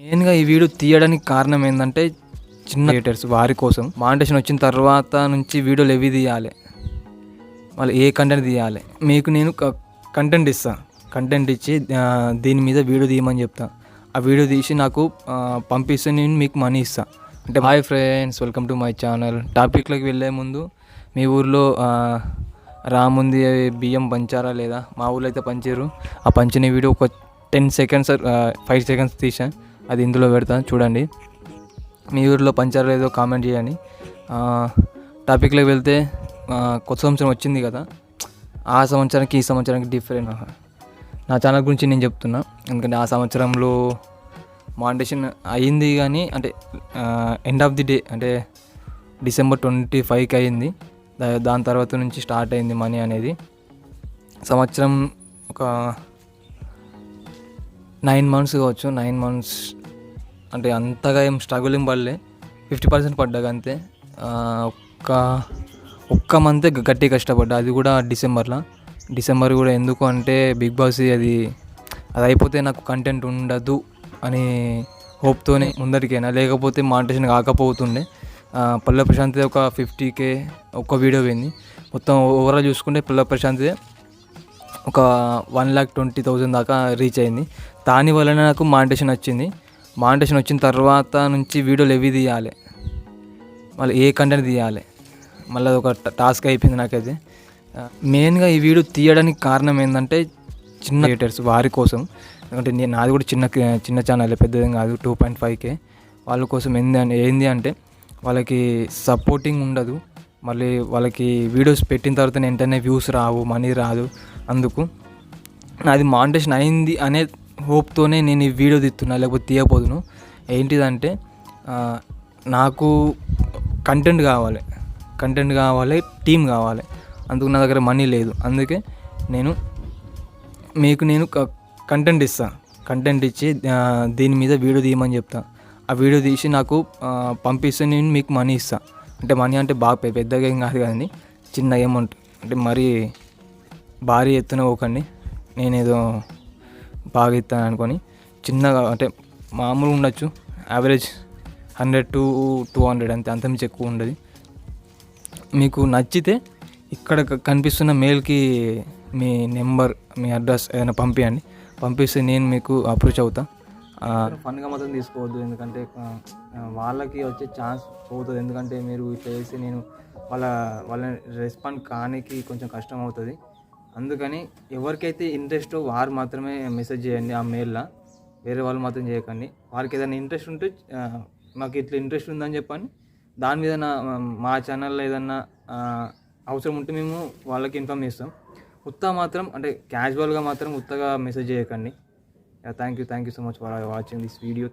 మెయిన్గా ఈ వీడియో తీయడానికి కారణం ఏంటంటే చిన్న క్రియేటర్స్ వారి కోసం మానిటేషన్ వచ్చిన తర్వాత నుంచి వీడియోలు ఎవి తీయాలి? వాళ్ళు ఏ కంటెంట్ తీయాలి? మీకు నేను కంటెంట్ ఇస్తాను కంటెంట్ ఇచ్చి దీని మీద వీడియో తీయమని చెప్తాను ఆ వీడియో తీసి నాకు పంపిస్తే నేను మీకు మనీ ఇస్తాను అంటే hi friends welcome to my channel టాపిక్లోకి వెళ్ళే ముందు మీ ఊర్లో రాముంది బియ్యం పంచారా లేదా? మా ఊళ్ళో అయితే పంచారు. ఆ పంచిన వీడియో ఒక టెన్ సెకండ్స్ ఫైవ్ సెకండ్స్ తీసాను అది ఇందులో పెడతాను చూడండి. మీ ఊరిలో పంచారా లేదో కామెంట్ చేయండి. టాపిక్లోకి వెళ్తే కొత్త సంవత్సరం వచ్చింది కదా. ఆ సంవత్సరానికి ఈ సంవత్సరానికి డిఫరెంట్ నా ఛానల్ గురించి నేను చెప్తున్నా. ఎందుకంటే ఆ సంవత్సరంలో మాండేషన్ అయింది కానీ అంటే ఎండ్ ఆఫ్ ది డే అంటే డిసెంబర్ ట్వంటీ ఫైవ్కి అయింది దాని తర్వాత నుంచి స్టార్ట్ అయింది మనీ అనేది. సంవత్సరం ఒక నైన్ మంత్స్ కావచ్చు నైన్ మంత్స్ అంటే అంతగా ఏం స్ట్రగుల్ ఏం పడలే. ఫిఫ్టీ పర్సెంట్ పడ్డాక అంతే ఒక్క ఒక్క మంతే గట్టి కష్టపడ్డా. అది కూడా డిసెంబర్లో. డిసెంబర్ కూడా ఎందుకు అంటే బిగ్ బాస్ అది అది అయిపోతే నాకు కంటెంట్ ఉండదు అని హోప్తోనే ముందరికైనా. లేకపోతే మాంటేషన్ కాకపోతుండే. పల్లె ప్రశాంతి ఒక ఫిఫ్టీ కే ఒక్క వీడియో పోయింది. మొత్తం ఓవరాల్ చూసుకుంటే పల్లె ప్రశాంతి ఒక వన్ ల్యాక్ ట్వంటీ థౌజండ్ దాకా రీచ్ అయింది. దాని వలన నాకు మానిటేషన్ వచ్చింది. మానిటేషన్ వచ్చిన తర్వాత నుంచి వీడియోలు ఎవి తీయాలి? మళ్ళీ ఏ కంటెంట్ తీయాలి? మళ్ళీ ఒక టాస్క్ అయిపోయింది నాకైతే. మెయిన్గా ఈ వీడియో తీయడానికి కారణం ఏంటంటే చిన్న క్రియేటర్స్ వారి కోసం. ఎందుకంటే నేను నాది కూడా చిన్న చిన్న ఛానల్ పెద్దది కాదు టూ పాయింట్ ఫైవ్కే వాళ్ళ కోసం ఏంది ఏంది అంటే వాళ్ళకి సపోర్టింగ్ ఉండదు. మళ్ళీ వాళ్ళకి వీడియోస్ పెట్టిన తర్వాత వెంటనే వ్యూస్ రావు మనీ రాదు. అందుకు నాది మానిటేషన్ అయింది అనే హోప్తోనే నేను ఈ వీడియో తీస్తున్నా లేకపోతే తీయపోదును ఏంటిదంటే నాకు కంటెంట్ కావాలి. కంటెంట్ కావాలి టీం కావాలి. అందుకు నా దగ్గర మనీ లేదు. అందుకే నేను మీకు నేను కంటెంట్ ఇస్తాను కంటెంట్ ఇచ్చి దీని మీద వీడియో తీయమని చెప్తా. ఆ వీడియో తీసి నాకు పంపిస్తే నేను మీకు మనీ ఇస్తాను అంటే మనీ అంటే బాగా పెద్దగా ఏం కాదు కానీ చిన్న అమౌంట్ అంటే మరీ భారీ ఎత్తున పోకండి. నేనేదో బాగా ఇస్తాను అనుకొని చిన్నగా అంటే మామూలుగా ఉండొచ్చు. Average hundred to two hundred అంతే అంతమించి ఎక్కువ ఉండదు. మీకు నచ్చితే ఇక్కడ కనిపిస్తున్న మెయిల్కి మీ నెంబర్ మీ అడ్రస్ ఏదైనా పంపించండి పంపిస్తే నేను మీకు అప్రోచ్ అవుతా. ఫన్గా మాత్రం తీసుకోవద్దు. ఎందుకంటే వాళ్ళకి వచ్చే ఛాన్స్ పోతుంది. ఎందుకంటే మీరు ఇట్లా చేస్తే నేను వాళ్ళ వాళ్ళని రెస్పాండ్ కానికి కొంచెం కష్టం అవుతుంది. అందుకని ఎవరికైతే ఇంట్రెస్టో వారు మాత్రమే మెసేజ్ చేయండి ఆ మెయిల్లో వేరే వాళ్ళు మాత్రం చేయకండి. వారికి ఏదైనా ఇంట్రెస్ట్ ఉంటే మాకు ఇట్లా ఇంట్రెస్ట్ ఉందని చెప్పండి. దాని మీద మా ఛానల్లో ఏదన్నా అవసరం ఉంటే మేము వాళ్ళకి ఇన్ఫామ్ చేస్తాం. ఉత్తా మాత్రం అంటే క్యాజువల్గా మాత్రం ఉత్తగా మెసేజ్ చేయకండి. Thank you thank you so much for watching this video